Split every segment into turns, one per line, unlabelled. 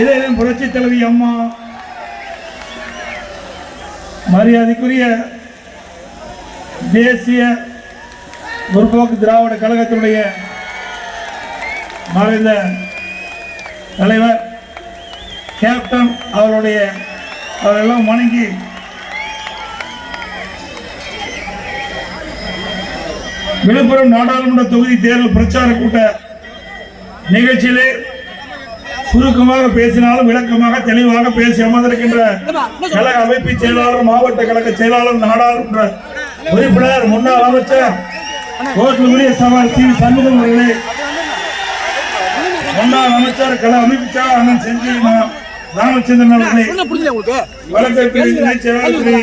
இதே புரட்சி தலைவி அம்மா. மரியாதைக்குரிய தேசிய முற்போக்கு திராவிட கழகத்தினுடைய மறைந்த தலைவர் கேப்டன் அவருடைய அவரெல்லாம் வணங்கி விழுப்புரம் நாடாளுமன்ற தொகுதி தேர்தல் பிரச்சார கூட்ட நிகழ்ச்சியிலே சுருக்கமாக பேசினாலும் விளக்கமாக தெளிவாக பேசி அமர்ந்திருக்கின்ற கழக அமைப்பு செயலாளர் மாவட்ட கழக செயலாளர் நாடாளுமன்ற உறுப்பினர் முன்னாள் அமைச்சர் கோட்டுக்குரிய சவால் சி. சண்முகம் அவர்களே. முன்னாள் அமைச்சர் கழக அமைப்பு அண்ணன் செஞ்சி ராமச்சந்திரன் அவர்களே. வழக்கறிஞர் செயலாளர் திரு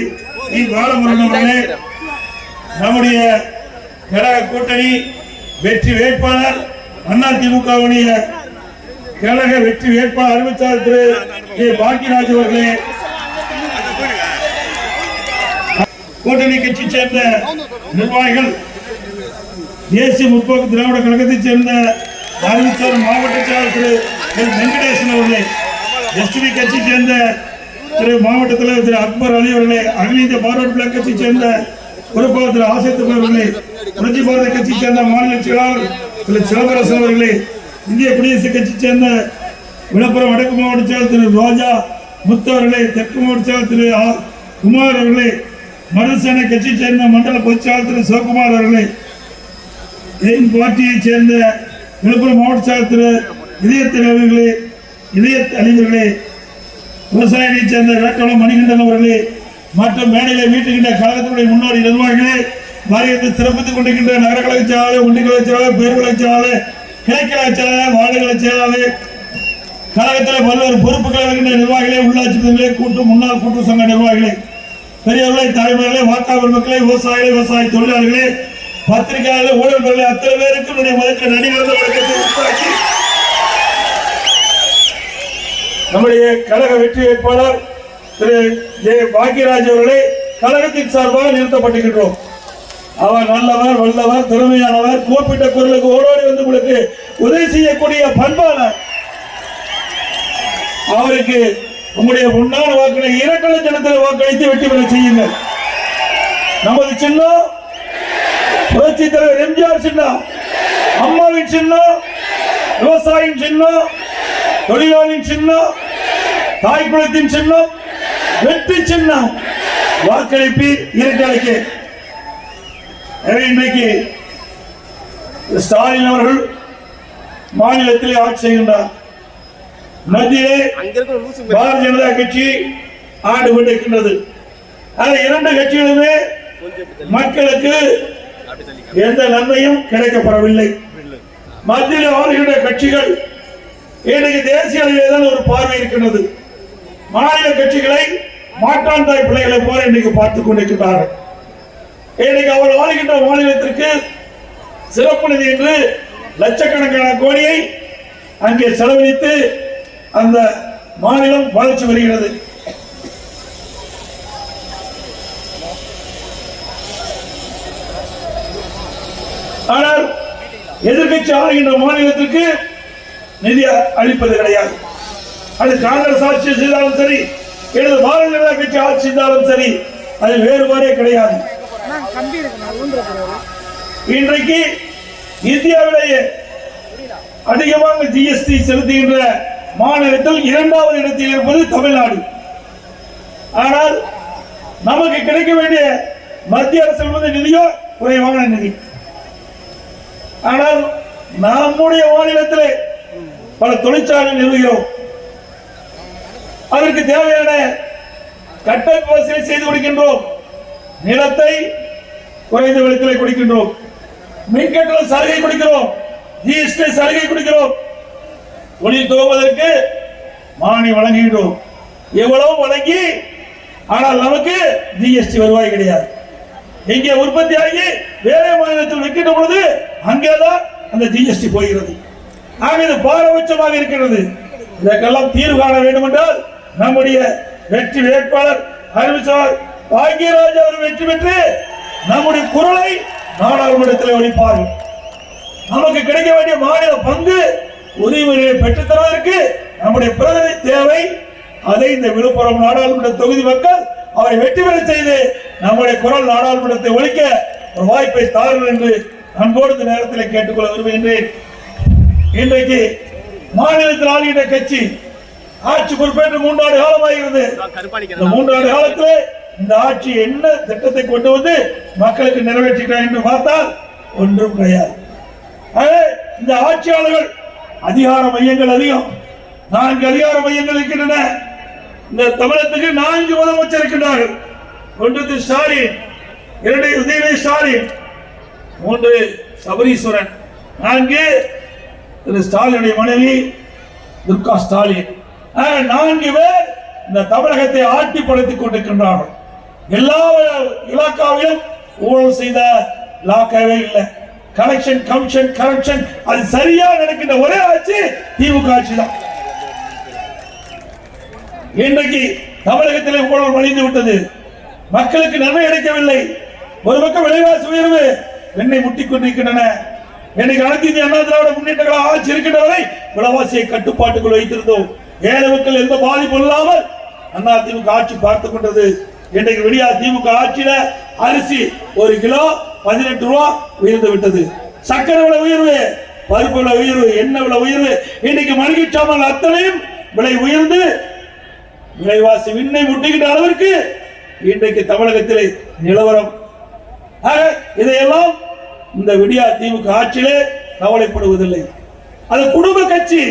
பாலமுருகன் அவர்களே. நம்முடைய கழக கூட்டணி வெற்றி வேட்பாளர் அதிமுகவுடைய கழக வெற்றி வேட்பாளர் அறிவித்தார் திரு கே பாக்கியராஜ் அவர்களே. கூட்டணி கட்சி சேர்ந்த நிர்வாகிகள் தேசிய முற்போக்கு திராவிட கழகத்தைச் சேர்ந்த அறிவித்தார் மாவட்ட செயலர் திரு வெங்கடேசன் அவர்களே எஸ்டிபி கட்சி சேர்ந்த திரு மாவட்ட தலைவர் திரு அக்பர் அலி அவர்களே அகில இந்திய பார்வர்ட் பிளாக் கட்சி சேர்ந்த பொறுப்பாளர் திரு ஆசைத்து அவர்களே புரட்சி பாரத கட்சி சேர்ந்த மாநில செயலாளர் திரு சிலம்பரசன் அவர்களே இந்திய குடியரசுக் கட்சி சேர்ந்த விழுப்புரம் வடக்கு மாவட்ட செயலர் திரு ரோஜா முத்து அவர்களே தெற்கு மாவட்ட செயலர் திரு ஆ- குமார் அவர்களே மருசேனை கட்சி சேர்ந்த மண்டல பொதுச்செயலாளர் திரு சிவகுமார் அவர்களே எயின் பார்ட்டியைச் சேர்ந்த விழுப்புரம் மாவட்ட செயலர் திரு இதய தலைவர்களே இதய அறிஞர்களே விவசாயிகளைச் சேர்ந்த வேட்டவளம் மணிகண்டன் அவர்களே மற்றும் மேடையில் வீட்டுகின்ற கழகத்தினுடைய முன்னோடி நிர்வாகிகளே வாரியத்தை சிறப்பித்துக் கொண்டிருக்கின்ற நகர கழக செயலாளர் ஒன்றிய செயலாளர் பேர் கழக செயலாளர் கிளை செயலாளர் வார்டு செயலாளர் கழகத்தில் பல்வேறு பொறுப்புகள் வருகின்ற நிர்வாகிகளே உள்ளாட்சி பிரதிநிதிகளே கூட்டு முன்னாள் கூட்டு சங்க நிர்வாகிகளே பெரியவர்களே தலைவர்களே வாக்காளர் மக்களே விவசாயிகளே விவசாய தொழிலாளர்களே பத்திரிகையாளர்களே ஊழியர்களே அத்தனை பேருக்கு என்னுடைய முதற்க வழக்கத்தை உருவாக்கி நம்முடைய கழக வெற்றி வேட்பாளர் திரு ஜே பாக்யராஜ் அவர்களை கழகத்தின் சார்பாக நிறுத்தப்பட்டிருக்கின்றோம். அவர் நல்லவர் வல்லவர் திறமையானவர் கூப்பிட்ட குரலுக்கு ஓடோடி வந்து உங்களுக்கு உதவி செய்யக்கூடிய பண்பாளர். அவருக்கு உங்களுடைய உண்டான வாக்களை இரட்டை ஜனத்தில் வாக்களித்து வெற்றி பெற செய்யுங்கள். நமது சின்னம் புரட்சி தலைவர் எம்ஜிஆர் சின்னம் அம்மாவின் சின்னம் விவசாயின் சின்னம் தொழிலாளியின் சின்னம் தாய் குலத்தின் சின்னம் வெற்றி சின்னம் வாக்களிப்பு இரட்டலைக்கு இன்றைக்கு ஸ்டாலின் அவர்கள் மாநிலத்திலே ஆட்சி செய்கின்றார். மத்தியிலே பாரதிய ஜனதா கட்சி ஆண்டு கொண்டிருக்கின்றது. அந்த இரண்டு கட்சிகளுமே மக்களுக்கு எந்த நன்மையும் கிடைக்கப்படவில்லை. மத்தியில் ஆளுகின்ற கட்சிகள் இன்றைக்கு தேசிய அளவிலே தான் ஒரு பார்வை இருக்கின்றது. மாநில கட்சிகளை மாற்றான் தாய் பிள்ளைகளை போல இன்றைக்கு பார்த்துக் கொண்டிருக்கிறார்கள் இன்னைக்கு அவர் ஆளுகின்ற மாநிலத்திற்கு சிறப்பு நிதி என்று லட்சக்கணக்கான கோடியை அங்கே செலவழித்து அந்த மாநிலம் வளர்ச்சி வருகிறது. ஆனால் எதிர்க்கட்சி ஆளுகின்ற மாநிலத்திற்கு நிதி அளிப்பது கிடையாது. அது காங்கிரஸ் ஆட்சி செய்தாலும் சரி எனது பாரதிய ஜனதா கட்சி ஆட்சி செய்தாலும் சரி அதில் வேறுபாடே கிடையாது. இன்றைக்கு இந்தியாவிலேயே அதிகமாக ஜிஎஸ்டி செலுத்துகின்ற மாநிலத்தில் இரண்டாவது இடத்தில் இருப்பது தமிழ்நாடு. ஆனால் நமக்கு கிடைக்க வேண்டிய மத்திய அரசு நிதியோ குறைவான நிதி. ஆனால் நம்முடைய மாநிலத்திலே பல தொழிற்சாலை நிறுவுகிறோம். அதற்கு தேவையான கட்டமைப்பு வசதி செய்து கொடுக்கின்றோம். நிலத்தை குறைந்த விலைத்திலே கொடுக்கின்றோம். மின்கட்டண சலுகை கொடுக்கிறோம். ஜிஎஸ்டி சலுகை கொடுக்கிறோம். ஒளி துவங்குவதற்கு மானி வழங்குகின்றோம். எவ்வளவு வழங்கி ஆனால் நமக்கு ஜிஎஸ்டி வருவாய் கிடையாது. இங்கே உற்பத்தி ஆகி வேற மாநிலத்தில் விற்கின்ற பொழுது அங்கேதான் அந்த ஜிஎஸ்டி போகிறது. ஆக இது பாரபட்சமாக இருக்கிறது இதற்கெல்லாம் தீர்வு காண வேண்டும் என்றால் நம்முடைய வெற்றி வேட்பாளர் அறிவிச்சார் பாக்யராஜ் அவர் வெற்றி பெற்று நம்முடைய குரலை நாடாளுமன்றத்தில் ஒழிப்பார்கள். நமக்கு கிடைக்க வேண்டிய மாநில பங்கு உரிமையை பெற்றுத்தருவதற்கு நம்முடைய பிரதிநிதி தேவை. அதை இந்த விழுப்புரம் நாடாளுமன்ற தொகுதி மக்கள் அவரை வெற்றி பெற செய்து நம்முடைய குரல் நாடாளுமன்றத்தை ஒழிக்க ஒரு வாய்ப்பை தாருங்கள் என்று அன்போடு இந்த நேரத்தில் கேட்டுக்கொள்ள விரும்புகின்றேன். இன்றைக்கு மாநிலத்தில் ஆளுகின்ற கட்சி ஆட்சி பொறுப்பேற்று மூன்றாண்டு காலமாகிறது. இந்த மூன்றாண்டு காலத்திலே இந்த ஆட்சி என்ன திட்டத்தை கொண்டு வந்து மக்களுக்கு நிறைவேற்றுகிறார் என்று பார்த்தால் ஒன்றும் கிடையாது. இந்த ஆட்சியாளர்கள் அதிகார மையங்கள் அதிகம். நான்கு அதிகார மையங்கள் இருக்கின்றன. இந்த தமிழகத்துக்கு நான்கு முதலமைச்சர் இருக்கின்றார்கள். ஒன்று ஸ்டாலின் இரண்டு உதயநிதி ஸ்டாலின் மூன்று சபரீஸ்வரன். நான்கு திரு ஸ்டாலினுடைய மனைவி துர்கா ஸ்டாலின். நான்கு பேர் இந்த தமிழகத்தை ஆட்டி படைத்துக் கொண்டிருக்கின்றார்கள். எல்லா இலாக்காவிலும் ஊழல் செய்த இலாக்காவே இல்லை. கலெக்ஷன் கமிஷன் கரப்ஷன் அது சரியா நடக்கின்ற ஒரே ஆட்சி திமுக ஆட்சி தான் இன்றைக்கு தமிழகத்திலே ஊழல் மலிந்து விட்டது. மக்களுக்கு நன்மை அடைக்கவில்லை ஒரு பக்கம் விலைவாசி உயர்வு என்னை முட்டிக் கொண்டிருக்கின்றன. இன்னைக்கு அனைத்து இந்திய அண்ணா திராவிட முன்னேற்ற ஆட்சி இருக்கின்றவரை விலைவாசியை கட்டுப்பாட்டுக்குள் வைத்திருந்தோம். ஏழை மக்கள் எந்த பாதிப்பும் இல்லாமல் அண்ணா திமுக ஆட்சி பார்த்துக் கொண்டது. இன்றைக்கு விடியா திமுக ஆட்சியில அரிசி ஒரு கிலோ பதினெட்டு ரூபா உயர்ந்து விட்டது. சக்கரை விலை உயர்வு பருப்பு விலை உயர்வு எண்ணெய் விலை உயர்வு. இன்னைக்கு மளிகை சாமான் அத்தனையும் விலை உயர்ந்து விலைவாசி விண்ணை முட்டுகின்ற அளவிற்கு இன்றைக்கு தமிழகத்திலே நிலவரம். இதையெல்லாம் இந்த விடியா திமுக ஆட்சியிலே கவலைப்படுவதில்லை. அது குடும்ப கட்சி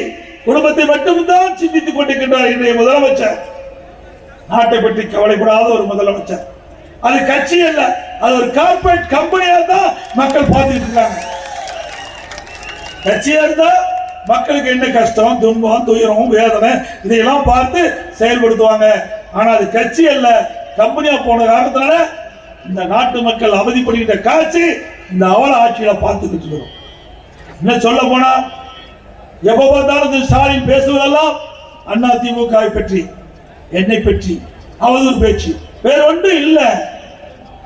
குடும்பத்தை மட்டும்தான் சிந்தித்துக் கொண்டிருக்கின்றார் இன்றைய முதலமைச்சர். நாட்டை பற்றி கவலைப்படாத ஒரு முதலமைச்சர். அது கட்சி அல்ல அது ஒரு கார்பரேட் கம்பெனியா தான் மக்கள் பார்த்துட்டு இருக்காங்க. கட்சியா இருந்தா மக்களுக்கு என்ன கஷ்டம் துன்பம் துயரம் வேதனை இதையெல்லாம் பார்த்து செயல்படுத்துவாங்க. ஆனா அது கட்சி அல்ல கம்பெனியா போன காரணத்தினால இந்த நாட்டு மக்கள் அவதிப்படுகின்ற காட்சி இந்த அவல ஆட்சியில பார்த்துக்கிட்டு இருக்கிறோம். என்ன சொல்ல போனா எப்ப பார்த்தாலும் இந்த ஸ்டாலின் பேசுவதெல்லாம் அண்ணா திமுகவை பற்றி. என்னை பற்றி அவதூறு பேச்சு. வேற ஒன்றும் இல்லை.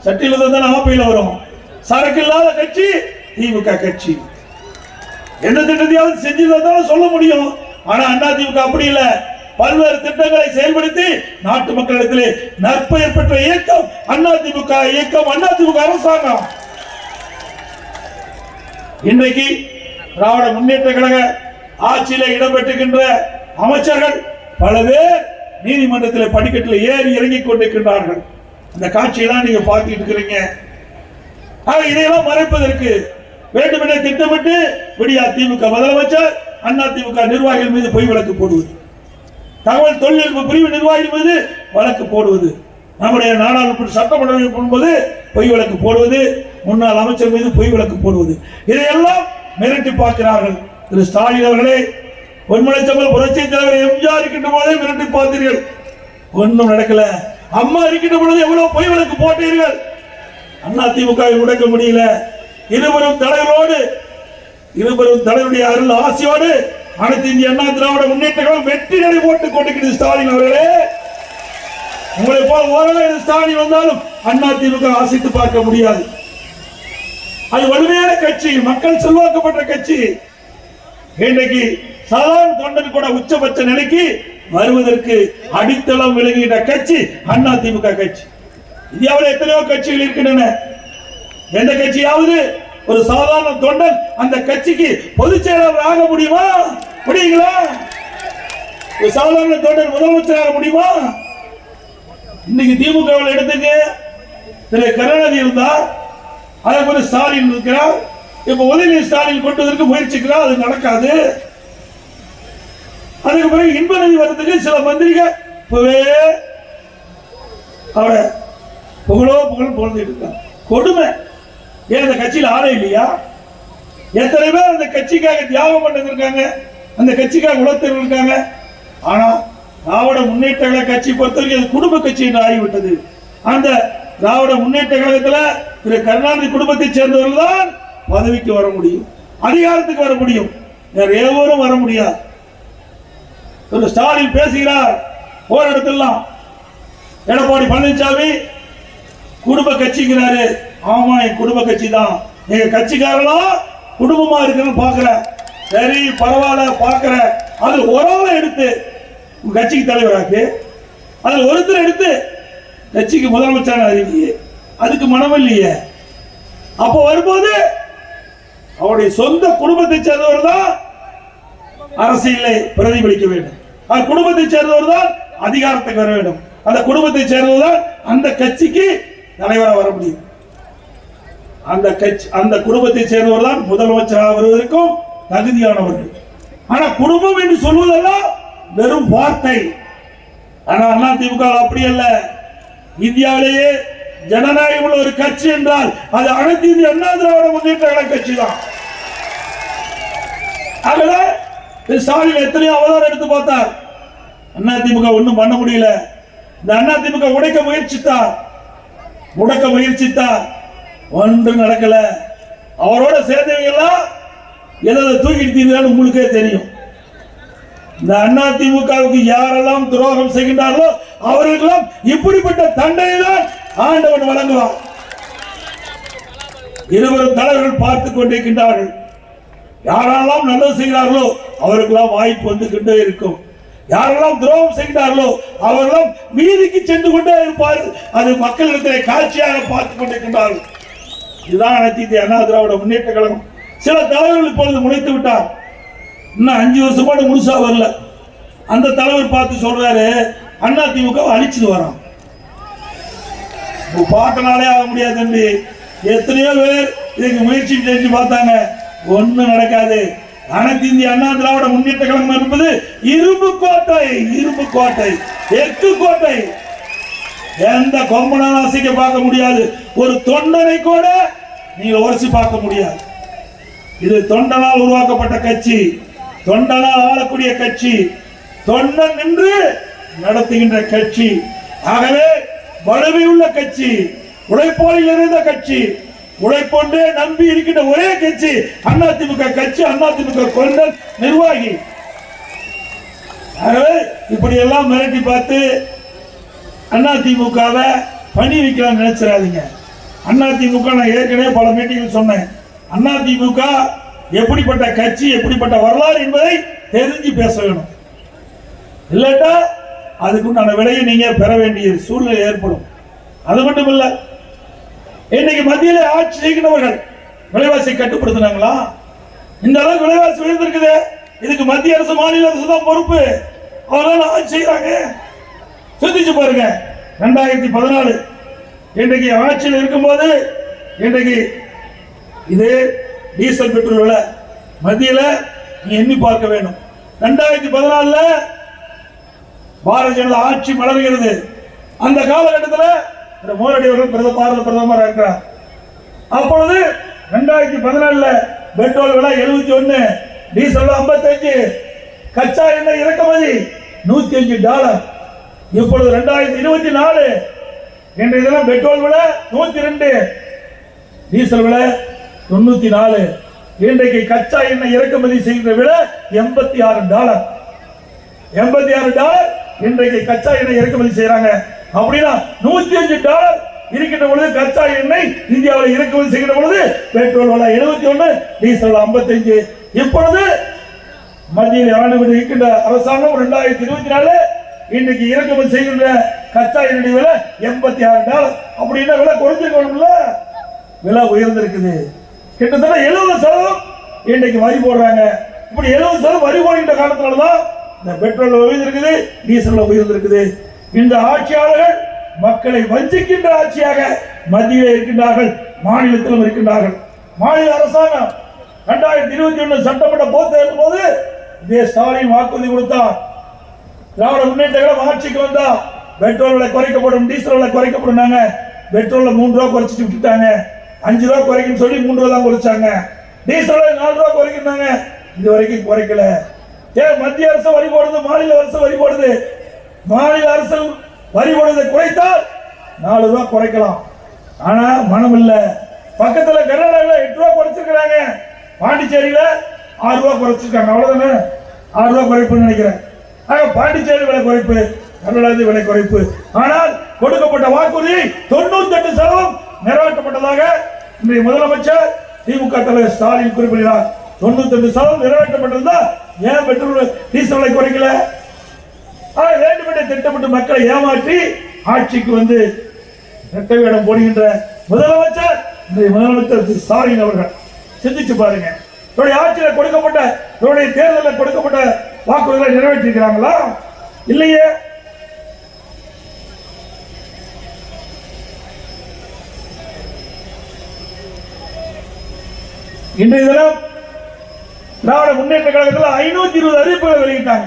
சட்டியில் தான் ஆப்பையில வரும். சரக்கு இல்லாத கட்சி திமுக கட்சி. எந்த திட்டத்தையாவது செஞ்சிருந்தாலும் சொல்ல முடியும். ஆனா அண்ணா திமுக அப்படி இல்லை. பல்வேறு திட்டங்களை செயல்படுத்தி நாட்டு மக்களிடத்திலே நற்பெயர் பெற்ற இயக்கம் அண்ணா திமுக இயக்கம் அண்ணா திமுக அரசாங்கம். இன்றைக்கு திராவிட முன்னேற்ற கழக ஆட்சியில இடம்பெற்றுகின்ற அமைச்சர்கள் பல பேர் நீதிமன்றத்தில் படிக்கட்டில் ஏறி இறங்கிக் கொண்டிருக்கின்றார்கள். அந்த காட்சியெல்லாம் நீங்க பார்த்துட்டு இருக்கிறீங்க. ஆக இதையெல்லாம் மறைப்பதற்கு வேண்டுமென திட்டமிட்டு விடியா திமுக முதலமைச்சர் அண்ணா திமுக நிர்வாகிகள் மீது பொய் வழக்கு போடுவது தகவல் தொழில்நுட்ப பிரிவு நிர்வாகிகள் மீது வழக்கு போடுவது நம்முடைய நாடாளுமன்ற சட்டமன்ற போது பொய் வழக்கு போடுவது முன்னாள் அமைச்சர் மீது பொய் வழக்கு போடுவது இதையெல்லாம் மிரட்டி பார்க்கிறார்கள் திரு ஸ்டாலின் அவர்களே. பொன்மலைச்சம்பல் புரட்சி தலைவர் எம்ஜிஆர் இருக்கின்ற போதே மிரட்டி பார்த்தீர்கள். ஒன்றும் நடக்கல. அம்மா இருக்கின்ற பொழுது எவ்வளவு பொய் வழக்கு போட்டீர்கள்? அண்ணா திமுக உடைக்க முடியல. இருவரும் தலைவரோடு இருவரும் தலைவருடைய அருள் ஆசையோடு அனைத்து இந்திய அண்ணா திராவிட முன்னேற்றங்களும் வெற்றி நடை போட்டுக் கொண்டிருக்கிறது ஸ்டாலின் அவர்களே. உங்களை போல ஓராயிரம் ஸ்டாலின் வந்தாலும் அண்ணா திமுக ஆசித்து பார்க்க முடியாது. அது வலிமையான கட்சி மக்கள் செல்வாக்கப்பட்ட கட்சி. இன்றைக்கு சாதாரண தொண்டன் கூட உச்சபட்ச நிலைக்கு வருவதற்கு அடித்தளம் விளங்குகின்ற கட்சி அண்ணா திமுக கட்சி. இந்தியாவில் எத்தனையோ கட்சிகள் இருக்கின்றன. எந்த கட்சியாவது ஒரு சாதாரண தொண்டன் அந்த கட்சிக்கு பொதுச் செயலாளர் ஆக முடியுமா? முடியுங்களா ஒரு சாதாரண தொண்டன் முதலமைச்சர் ஆக முடியுமா? இன்னைக்கு திமுக எடுத்துங்க திரு கருணாநிதி இருந்தார். அதே போல ஸ்டாலின் இருக்கிறார். இப்ப உதயநிதி ஸ்டாலின் கொண்டு முயற்சிக்கிறார். அது நடக்காது. அதுக்கு பிறகு இன்ப நிதி வர்றதுக்கு சில மந்திரிகள் இப்பவே அவரை புகழோ புகழ் புகழ்ந்துட்டு இருக்காங்க. கொடுமை. ஏன் அந்த கட்சியில் ஆளே இல்லையா? எத்தனை பேர் அந்த கட்சிக்காக தியாகம் பண்ணது இருக்காங்க அந்த கட்சிக்காக உழைத்தவர்கள் இருக்காங்க ஆனா திராவிட முன்னேற்ற கழக கட்சி பொறுத்தவரைக்கும் அது குடும்ப கட்சி என்று ஆகிவிட்டது. அந்த திராவிட முன்னேற்ற கழகத்துல திரு கருணாநிதி குடும்பத்தைச் சேர்ந்தவர்கள் தான் பதவிக்கு வர முடியும் அதிகாரத்துக்கு வர முடியும். வேற எவரும் வர முடியாது. திரு ஸ்டாலின் பேசுகிறார். போர் எடப்பாடி பழனிசாமி குடும்ப கட்சிங்கிறாரு. ஆமா என் குடும்ப கட்சி தான் எங்க கட்சிக்காரெல்லாம் குடும்பமா இருக்குன்னு பாக்குறேன். சரி பரவாயில்ல பாக்குறேன். அது ஒரு ஆளை எடுத்து உங்க கட்சிக்கு தலைவராக்கு அதில் ஒருத்தர் எடுத்து கட்சிக்கு முதலமைச்சரான அறிவி அதுக்கு மனம் இல்லையே. அப்போ வரும்போது அவருடைய சொந்த குடும்பத்தை சேர்ந்தவர் தான் அரசியலை பிரதிபலிக்க வேண்டும். அந்த குடும்பத்தை சேர்ந்தவர் தான் அதிகாரத்துக்கு வர வேண்டும். அந்த குடும்பத்தை சேர்ந்தவர் தான் அந்த கட்சிக்கு தலைவராக வர முடியும். அந்த கட்சி அந்த குடும்பத்தை சேர்ந்தவர் தான் முதலமைச்சராக வருவதற்கும் தகுதியானவர்கள். ஆனா குடும்பம் என்று சொல்வதெல்லாம் வெறும் வார்த்தை. ஆனா அண்ணா திமுக அப்படி அல்ல. இந்தியாவிலேயே ஜனநாயகம் உள்ள ஒரு கட்சி என்றால் அது அனைத்து இந்திய அண்ணா திராவிட முன்னேற்ற கழக கட்சி தான் அதனால திரு ஸ்டாலின் எத்தனையோ அவதாரம் எடுத்து பார்த்தார். அண்ணா திமுக ஒன்றும் பண்ண முடியல. இந்த அண்ணா திமுக உடைக்க முயற்சித்தார். முடக்க முயற்சித்தார். ஒன்றும் நடக்கல. அவரோட சேர்ந்தவங்க எல்லாம் எதை தூக்கிட்டு உங்களுக்கே தெரியும். இந்த அண்ணா திமுகவுக்கு யாரெல்லாம் துரோகம் செய்கின்றார்களோ அவர்களுக்கெல்லாம் இப்படிப்பட்ட தண்டனை தான் ஆண்டவன் வழங்குவார். இருவரும் தலைவர்கள் பார்த்துக் கொண்டிருக்கின்றார்கள். யாரெல்லாம் நல்லது செய்கிறார்களோ அவருக்கெல்லாம் வாய்ப்பு வந்து கொண்டே இருக்கும். யாரெல்லாம் துரோகம் செய்கிறார்களோ அவரெல்லாம் வீதிக்கு சென்று கொண்டே இருப்பார் அது மக்களிடத்திலே காட்சியாக பார்த்து கொண்டிருக்கின்றார்கள். இதுதான் அனைத்து அண்ணா திராவிட முன்னேற்ற கழகம். சில தலைவர்கள் இப்பொழுது முளைத்து விட்டார். இன்னும் அஞ்சு வருஷம் முழுசா வரல. அந்த தலைவர் பார்த்து சொல்றாரு அண்ணா திமுக அழிச்சிட்டு வரான். பார்க்கனாலே ஆக முடியாது தம்பி எத்தனையோ பேர் இதுக்கு முயற்சி செஞ்சு பார்த்தாங்க. ஒன்றும் நடக்காது. அனைத்து இந்திய அண்ணா திராவிட முன்னேற்ற கழகம் என்பது இரும்பு கோட்டை இரும்பு கோட்டை எக்கு கோட்டை. எந்த கொம்பனால் அசைக்க பார்க்க முடியாது. ஒரு தொண்டனை கூட நீங்கள் உரசி பார்க்க முடியாது. இது தொண்டனால் உருவாக்கப்பட்ட கட்சி. தொண்டனால் ஆளக்கூடிய கட்சி. தொண்டன் நின்று நடத்துகின்ற கட்சி. ஆகவே உள்ள கட்சி. உழைப்போரில் இருந்த கட்சி. உழைப்பொன்றே நம்பி இருக்கின்ற ஒரே கட்சி அதிமுக கட்சி அதிமுக கொண்டன் நிர்வாகி. இப்படி எல்லாம் மிரட்டி பார்த்து அதிமுகவை பணி வைக்கலாம் நினைச்சிடாதீங்க. அதிமுக நான் ஏற்கனவே பல மீட்டிங்கில் சொன்னேன். அதிமுக எப்படிப்பட்ட கட்சி எப்படிப்பட்ட வரலாறு என்பதை தெரிஞ்சு பேச வேணும். இல்லாட்டா அதுக்குண்டான விலையை நீங்க பெற வேண்டிய சூழ்நிலை ஏற்படும். அது மட்டும் இல்லை இன்னைக்கு மத்தியில ஆட்சி செய்கிறவர்கள் விலைவாசி கட்டுப்படுத்தினாங்களா? இந்த அளவுக்கு விலைவாசி உயர்ந்திருக்குது. இதுக்கு மத்திய அரசு மாநில அரசு தான் பொறுப்பு. அவரால் ஆட்சி செய்யறாங்க சிந்திச்சு பாருங்க. ரெண்டாயிரத்தி பதினாலு இன்றைக்கு ஆட்சியில் இருக்கும்போது இன்றைக்கு இது டீசல் பெட்ரோல் விலை. மத்தியில் நீ எண்ணி பார்க்க வேண்டும் ரெண்டாயிரத்தி பதினாலுல பாரதிய ஜனதா ஆட்சி மலர்கிறது. அந்த காலகட்டத்தில் திரு மோடி அவர்கள் பிரத பாரத பிரதமர் இருக்கிறார். அப்பொழுது ரெண்டாயிரத்தி பதினாலுல பெட்ரோல் விலை எழுபத்தி ஒன்னு டீசல் ஐம்பத்தஞ்சு கச்சா எண்ணெய் இறக்குமதி நூத்தி அஞ்சு டாலர். இப்பொழுது ரெண்டாயிரத்தி இருபத்தி நாலு இன்றைய தினம் பெட்ரோல் விலை நூத்தி ரெண்டு டீசல் விலை தொண்ணூத்தி நாலு இன்றைக்கு கச்சா எண்ணெய் இறக்குமதி செய்கிற விலை எண்பத்தி ஆறு டாலர். எண்பத்தி ஆறு டாலர் இன்றைக்கு கச்சா எண்ணெய் இறக்குமதி செய்யறாங்க அப்படின்னா நூத்தி அஞ்சு டாலர் இருக்கின்ற பொழுது கச்சா எண்ணெய் இந்தியாவில் இறக்குமதி செய்கின்ற பொழுது பெட்ரோல் விலை எழுபத்தி ஒன்று டீசல் ஐம்பத்தஞ்சு. இப்பொழுது மத்தியில் ஆண்டு கொண்டு இருக்கின்ற அரசாங்கம் ரெண்டாயிரத்தி இருபத்தி நாலு இன்னைக்கு இறக்குமதி செய்கின்ற கச்சா எண்ணெய் விலை எண்பத்தி ஆறு டாலர். அப்படின்னா விலை குறைஞ்சிருக்கணும்ல? விலை உயர்ந்திருக்குது. கிட்டத்தட்ட எழுபது சதவீதம் இன்னைக்கு வரி போடுறாங்க. இப்படி எழுபது சதவீதம் வரி போடுகின்ற காலத்துல தான் இந்த பெட்ரோல் உயர்ந்திருக்குது டீசல் உயர்ந்திருக்குது. இந்த ஆட்சியாளர்கள் மக்களை வஞ்சிக்கின்ற ஆட்சியாக மத்தியில் இருக்கின்றார்கள் மாநிலத்திலும் இருக்கின்றார்கள். மாநில அரசாங்கம் இரண்டாயிரத்தி இருபத்தி ஒன்று சட்டமன்ற போது தேர்தல் போது இதே ஸ்டாலின் வாக்குறுதி கொடுத்தார். திராவிட முன்னேற்ற கழகம் ஆட்சிக்கு வந்தா பெட்ரோல் விலை குறைக்கப்படும் டீசல் விலை குறைக்கப்படும் நாங்க. பெட்ரோல்ல மூணு ரூபா குறைச்சிட்டு விட்டுட்டாங்க. அஞ்சு ரூபா குறைக்குன்னு சொல்லி மூணு ரூபா தான் குறைச்சாங்க. டீசல் விலை நாலு ரூபா குறைக்கிறாங்க இது வரைக்கும் குறைக்கல. ஏன் மத்திய அரசு வரி போடுது மாநில அரசு வரி போடுது? மாநில அரசு வரி கொடுத்து குறைத்தால் நாலு ரூபா குறைக்கலாம். ஆனா மனம் இல்ல பக்கத்துல கர்நாடகாவில் எட்டு ரூபா குறைச்சிருக்கிறாங்க. பாண்டிச்சேரியில ஆறு ரூபா குறைச்சிருக்காங்க. அவ்வளவுதானே? ஆறு ரூபா குறைப்புன்னு நினைக்கிறேன். ஆக பாண்டிச்சேரி விலை குறைப்பு கர்நாடக விலை குறைப்பு. ஆனால் கொடுக்கப்பட்ட வாக்குறுதி தொண்ணூத்தி எட்டு சதவீதம் நிறைவேற்றப்பட்டதாக இன்றைய முதலமைச்சர் திமுக தலைவர் ஸ்டாலின் குறிப்பிடுகிறார். தொண்ணூத்தி எட்டு சதவீதம் நிறைவேற்றப்பட்டிருந்தா ஏன் பெட்ரோல் டீசல் விலை குறைக்கல? வேண்டுமென்றே திட்டமிட்டு மக்களை ஏமாற்றி ஆட்சிக்கு வந்து இரட்டை வேடம் போடுகின்ற முதலமைச்சர் இன்றைய முதலமைச்சர் திரு ஸ்டாலின் அவர்கள். சிந்திச்சு பாருங்க. இவருடைய ஆட்சியில் கொடுக்கப்பட்ட இவருடைய தேர்தலில் கொடுக்கப்பட்ட வாக்குறுதிகளை நிறைவேற்றிருக்கிறாங்களா? இல்லையே. இன்றைய தினம் திராவிட முன்னேற்ற கழகத்தில் ஐநூத்தி இருபது அறிவிப்புகளை வெளியிட்டாங்க.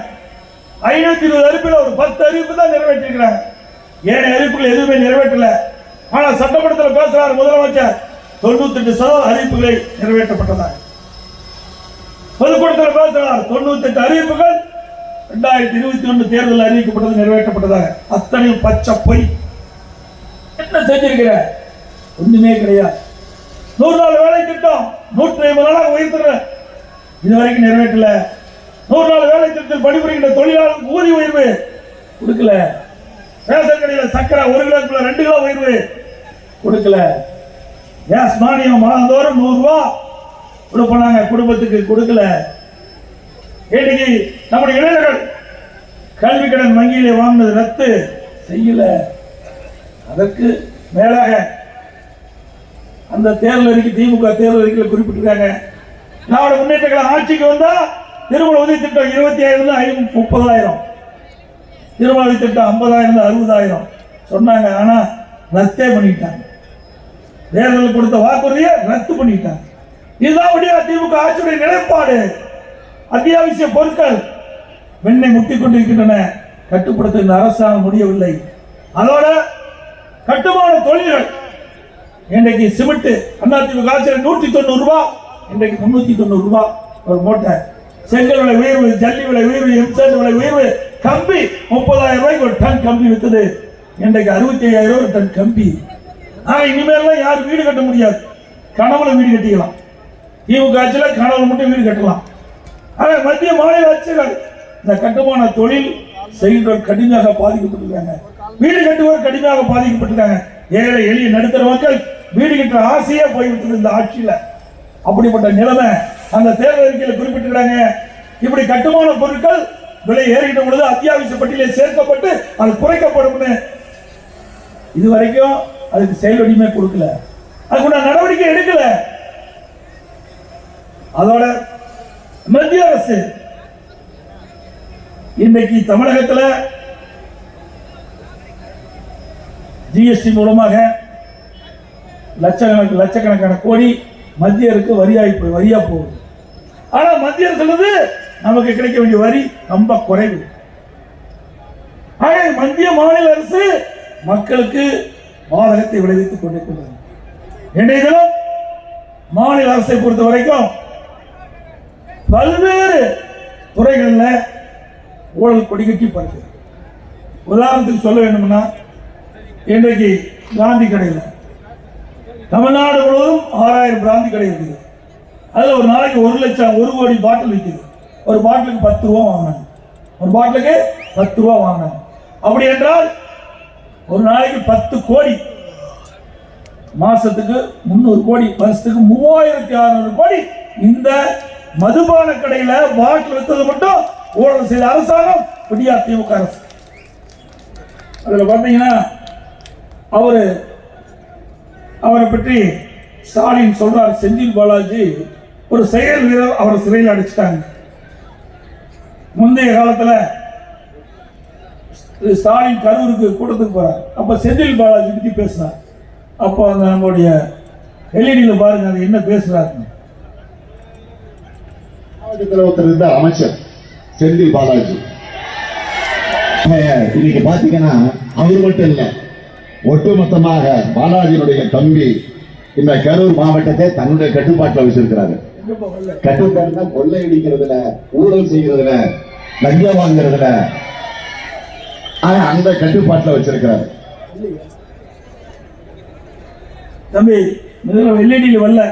ஐநூத்தி இருபது அறிவிப்புல ஒரு பத்து அறிவிப்பு தான் நிறைவேற்றிருக்கிறாங்க ஏனைய அறிவிப்புகள் எதுவுமே நிறைவேற்றல? ஆனால் சட்டமன்றத்தில் பேசுகிறார் முதலமைச்சர். தொண்ணூத்தி எட்டு சதவீத அறிவிப்புகளை நிறைவேற்றப்பட்டதாக பொதுக்கூட்டத்தில் பேசுகிறார் தொண்ணூத்தி எட்டு அறிவிப்புகள் ரெண்டாயிரத்தி இருபத்தி ஒன்று தேர்தல் அறிவிக்கப்பட்டது நிறைவேற்றப்பட்டதாக. அத்தனையும் பச்சை பொய். என்ன செஞ்சிருக்கிற? ஒண்ணுமே கிடையாது. நூறு நாள் வேலை திட்டம் நூற்றி ஐம்பது நாளாக உயர்த்துற இதுவரைக்கும் நிறைவேற்றல. நூறு நாள் வேலை திட்டத்தில் பணிபுரிகின்ற தொழிலாளர் ஊதிய உயர்வு கொடுக்கல. ரேஷன் கடையில் சக்கரை ஒரு கிலோக்குள்ள ரெண்டு கிலோ உயர்வு கொடுக்கல. கேஸ் மானியம் மாதந்தோறும் நூறுரூவா கொடுப்பாங்க குடும்பத்துக்கு கொடுக்கல. இன்னைக்கு நம்முடைய இளைஞர்கள் கல்வி கடன் வங்கியிலே வாங்கினது ரத்து செய்யல. அதற்கு மேலாக அந்த தேர்தல் அறிக்கை திமுக தேர்தல் அறிக்கையில் குறிப்பிட்டிருக்காங்க. திராவிட முன்னேற்ற ஆட்சிக்கு வந்தால் திருமண உதவி திட்டம் இருபத்தி ஆயிரம் முப்பதாயிரம். திருமண உதவி திட்டம் ஐம்பதாயிரம் அறுபதாயிரம். சொன்னாங்க ஆனா ரத்தே பண்ணிட்டாங்க. தேர்தல் கொடுத்த வாக்குறுதியை ரத்து பண்ணிட்டாங்க. இதுதான் திமுக ஆட்சியுடைய நிலைப்பாடு. அத்தியாவசிய பொருட்கள் வெண்ணை முட்டிக் கொண்டிருக்கின்றன. கட்டுப்படுத்த இந்த அரசாங்கம் முடியவில்லை. அதோட கட்டுமான தொழில்கள் இன்றைக்கு சிமெண்ட் அதிமுக ஆட்சியில் நூற்றி தொண்ணூறு ரூபாய் இன்றைக்கு முன்னூத்தி தொண்ணூறு ரூபாய் ஒரு மூட்டை. செங்கல் விலை உயர்வு ஜல்லி விலை உயர்வு எம்சாண்ட் விலை உயர்வு கம்பி முப்பதாயிரம் ரூபாய்க்கு ஒரு டன் கம்பி விற்றுது இன்றைக்கு அறுபத்தி ஐயாயிரம் ரூபாய் டன் கம்பி. ஆனால் இனிமேல்லாம் யாரும் வீடு கட்ட முடியாது. கனவுல வீடு கட்டிக்கலாம். திமுக ஆட்சியில் கனவுல மட்டும் வீடு கட்டலாம். ஆனால் மத்திய மாநில ஆட்சிகள் இந்த கட்டுமான தொழில் செய்கின்றவர் கடுமையாக பாதிக்கப்பட்டிருக்காங்க. வீடு கட்டுவோர் கடுமையாக பாதிக்கப்பட்டிருக்காங்க. ஏழை எளிய நடுத்தர மக்கள் வீடு கட்டுற ஆசையே போய்விட்டது இந்த ஆட்சியில். அப்படிப்பட்ட நிலைமை அந்த தேர்தல் அறிக்கையில் குறிப்பிட்டிருக்காங்க. இப்படி கட்டுமான பொருட்கள் விலை ஏறிட்ட பொழுது அத்தியாவசிய பட்டியலில் சேர்க்கப்பட்டு அது குறைக்கப்படும் இதுவரைக்கும் அதுக்கு செயல்வடிமே கொடுக்கல. அதுக்குள்ள நடவடிக்கை எடுக்கல. அதோட மத்திய அரசு இன்னைக்கு தமிழகத்தில் ஜிஎஸ்டி மூலமாக லட்சக்கணக்கு லட்சக்கணக்கான கோடி மத்திய வரியாகி போய் வரியாக வரியா போகுது. ஆனா மத்திய அரசு சொல்லுது நமக்கு கிடைக்க வேண்டிய வரி ரொம்ப குறைவு. ஆக மத்திய மாநில அரசு மக்களுக்கு பாதகத்தை விளைவித்துக் கொண்டிருக்கிறது. இன்றைய தினம் மாநில அரசை பொறுத்த வரைக்கும் பல்வேறு துறைகளில் ஊழல் கொடிகட்டி பறக்குது உதாரணத்துக்கு சொல்ல வேண்டும்னா இன்றைக்கு காந்தி கடையில் தமிழ்நாடு முழுவதும் ஆறாயிரம் பிராந்தி கடை இருக்குது. அதில் ஒரு நாளைக்கு ஒரு லட்சம் ஒரு கோடி பாட்டில் விற்குது ஒரு பாட்டிலுக்கு பத்து ரூபா வாங்கினாங்க ஒரு பாட்டிலுக்கு பத்து ரூபா வாங்கினாங்க அப்படி என்றால் ஒரு நாளைக்கு பத்து கோடி மாசத்துக்கு முந்நூறு கோடி வருஷத்துக்கு மூவாயிரத்தி அறுநூறு கோடி இந்த மதுபான கடையில பாட்டில் வித்தது மட்டும் ஊழல் செய்த அரசாங்கம் விடியா திமுக அரசு. அதில் பார்த்தீங்கன்னா அவரு அவரை பற்றி ஸ்டாலின் சொல்றார் செந்தில் பாலாஜி ஒரு செயல் வீரர் அவரை சிறையில் அடைச்சிட்டாங்க. முந்தைய காலத்துல ஸ்டாலின் கரூருக்கு கூட்டத்துக்கு போறார். அப்ப செந்தில் பாலாஜி பத்தி பேசினார் அப்போ அந்த நம்மளுடைய எல்இடியில் பாருங்க அது என்ன பேசுறாருன்னு
ஒருத்தர் அமைச்சர் செந்தில் பாலாஜி. இன்னைக்கு பாத்தீங்கன்னா அவர் மட்டும் இல்லை ஒட்டுமொத்தமாக பாலாஜியினுடைய தம்பி இந்த கரூர் மாவட்டத்தை தன்னுடைய கட்டுப்பாட்டில் வச்சிருக்கிறாரு.
எங்கப்பா
கட்டுப்பாடுனா கொள்ளையடிக்கிறதுல ஊழல் செய்கிறதுல லஞ்சம் வாங்குறதுல. அந்த கட்டுப்பாட்டில் வச்சிருக்கிறாரு.
தம்பி எல்இடியில் வரல.